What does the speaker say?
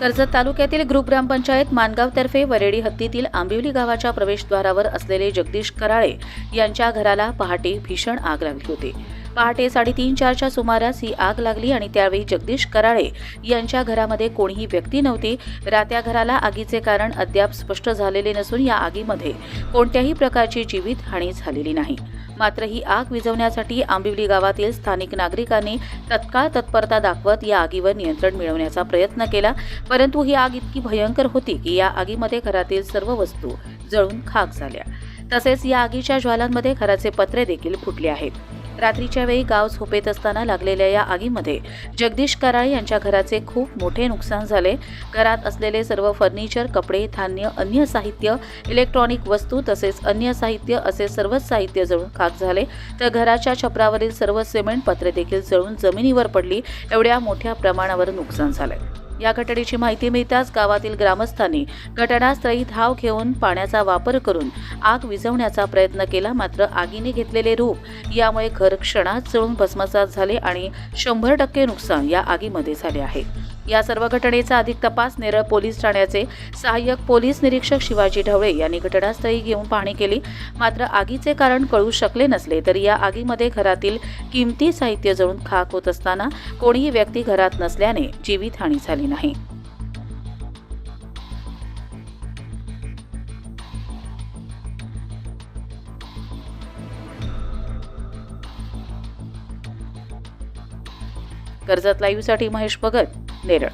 कर्जत तालुक्यातील ग्रुप ग्रामपंचायत मानगावतर्फे वरेडी हद्दीतील आंबिवली गावाच्या प्रवेशद्वारावर असलेले जगदीश कराळे यांच्या घराला पहाटे भीषण आग लागली होती. पहाटे साडेतीन चारच्या सुमारास ही आग लागली आणि त्यावेळी जगदीश कराळे यांच्या घरामध्ये कोणीही व्यक्ती नव्हती. रात्या घराला आगीचे कारण अद्याप स्पष्ट झालेले नसून या आगीमध्ये कोणत्याही प्रकारची जीवितहानी झालेली नाही. मात्र ही आग विझवण्यासाठी आंबिवली गावातील स्थानिक नागरिकांनी तत्काळ तत्परता दाखवत या आगीवर नियंत्रण मिळवण्याचा प्रयत्न केला. परंतु ही आग इतकी भयंकर होती की या आगीमध्ये घरातील सर्व वस्तू जळून खाक झाल्या. तसेच या आगीच्या ज्वालांमध्ये घराचे पत्रे देखील फुटले आहेत. रात्रीच्या वेळी गाव झोपेत असताना लागलेल्या या आगीमध्ये जगदीश कराळे यांच्या घराचे खूप मोठे नुकसान झाले. घरात असलेले सर्व फर्निचर कपडे धान्य अन्य साहित्य इलेक्ट्रॉनिक वस्तू तसेच अन्य साहित्य असे सर्वच साहित्य जळून खाक झाले. तर घराच्या छपरावरील सर्व सिमेंट पत्रे देखील जळून जमिनीवर पडली. एवढ्या मोठ्या प्रमाणावर नुकसान झालंय. या घटनेची माहिती मिळताच गावातील ग्रामस्थांनी घटनास्थळी धाव घेऊन पाण्याचा वापर करून आग विझवण्याचा प्रयत्न केला. मात्र आगीने घेतलेले रूप यामुळे घर क्षणात जळून भस्मसात झाले आणि शंभर टक्के नुकसान या आगीमध्ये झाले आहे. या सर्व घटनेचा अधिक तपास नेरळ पोलीस ठाण्याचे सहाय्यक पोलीस निरीक्षक शिवाजी ढवळे यांनी घटनास्थळी घेऊन पाहणी केली. मात्र आगीचे कारण कळू शकले नसले तरी या आगीमध्ये घरातील किमती साहित्य जळून खाक होत असताना कोणीही व्यक्ती घरात नसल्याने जीवितहानी झाली नाही. कर्जत लाईव्हसाठी महेश भगत. नेरळ